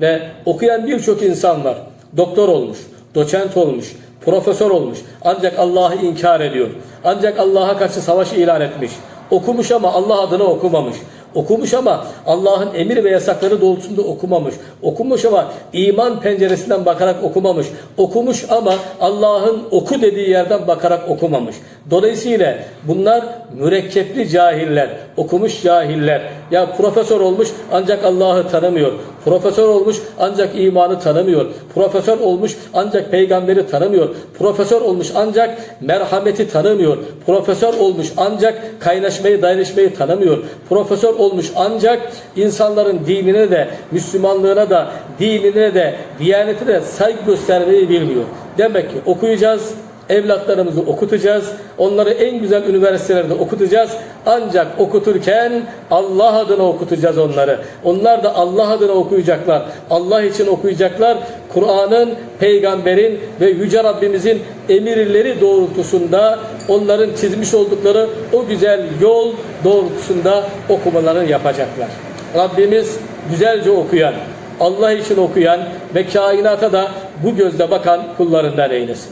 Ve okuyan birçok insan var. Doktor olmuş, doçent olmuş, profesör olmuş. Ancak Allah'ı inkar ediyor. Ancak Allah'a karşı savaş ilan etmiş. Okumuş ama Allah adına okumamış. Okumuş ama Allah'ın emir ve yasakları doğrultusunda okumamış. Okumuş ama iman penceresinden bakarak okumamış. Okumuş ama Allah'ın oku dediği yerden bakarak okumamış. Dolayısıyla bunlar mürekkepli cahiller, okumuş cahiller. Ya profesör olmuş ancak Allah'ı tanımıyor. Profesör olmuş ancak imanı tanımıyor. Profesör olmuş ancak peygamberi tanımıyor. Profesör olmuş ancak merhameti tanımıyor. Profesör olmuş ancak kaynaşmayı, dayanışmayı tanımıyor. Profesör olmuş ancak insanların dinine de, Müslümanlığına da, dinine de, diyanetine de saygı göstermeyi bilmiyor. Demek ki okuyacağız, evlatlarımızı okutacağız. Onları en güzel üniversitelerde okutacağız. Ancak okuturken Allah adına okutacağız onları. Onlar da Allah adına okuyacaklar. Allah için okuyacaklar. Kur'an'ın, peygamberin ve yüce Rabbimizin emirleri doğrultusunda onların çizmiş oldukları o güzel yol doğrultusunda okumalarını yapacaklar. Rabbimiz güzelce okuyan, Allah için okuyan ve kainata da bu gözle bakan kullarından eylesin.